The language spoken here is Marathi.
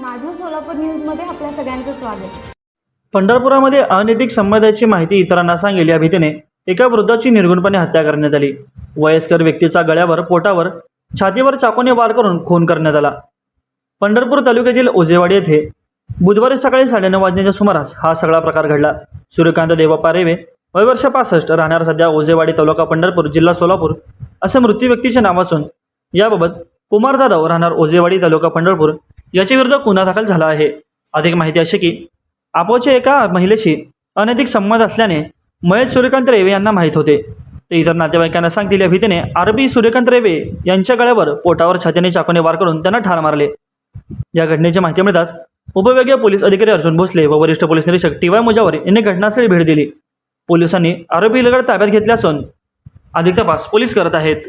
माझं सोलापूर न्यूजमध्ये आपल्या सगळ्यांचं स्वागत. पंढरपुरामध्ये अनैतिक संवादाची माहिती इतरांना सांगेल या भीतीने एका वृद्धाची निर्गुणपणे हत्या करण्यात आली. वयस्कर व्यक्तीचा गळ्यावर पोटावर छातीवर चाकूने वार करून खून करण्यात आला. पंढरपूर तालुक्यातील ओझेवाडी येथे बुधवारी सकाळी साडेनऊ वाजण्याच्या सुमारास हा सगळा प्रकार घडला. सूर्यकांत देवप्पा रेवे वय वर्ष पासष्ट राहणार सध्या ओझेवाडी तालुका पंढरपूर जिल्हा सोलापूर असे मृत्यू व्यक्तीचे नाव असून याबाबत कुमार जाधव राहणार ओझेवाडी तालुका पंढरपूर याच्या विरुद्ध गुन्हा दाखल झाला आहे. अधिक माहिती अशी की आपोच्या एका महिलेशी अनैतिक संबंध असल्याने महेश सूर्यकांत रेवे यांना माहीत होते. ते इतर नातेवाईकांना सांगतील या भीतीने आरोपी सूर्यकांत रेवे यांच्या गळ्यावर पोटावर छातीने चाकूने वार करून त्यांना ठार मारले. या घटनेची माहिती मिळताच उपविभागीय पोलीस अधिकारी अर्जुन भोसले व वरिष्ठ पोलीस निरीक्षक टी वाय मुजावर यांनी घटनास्थळी भेट दिली. पोलिसांनी आरोपी लगड ताब्यात घेतले असून अधिक तपास पोलीस करत आहेत.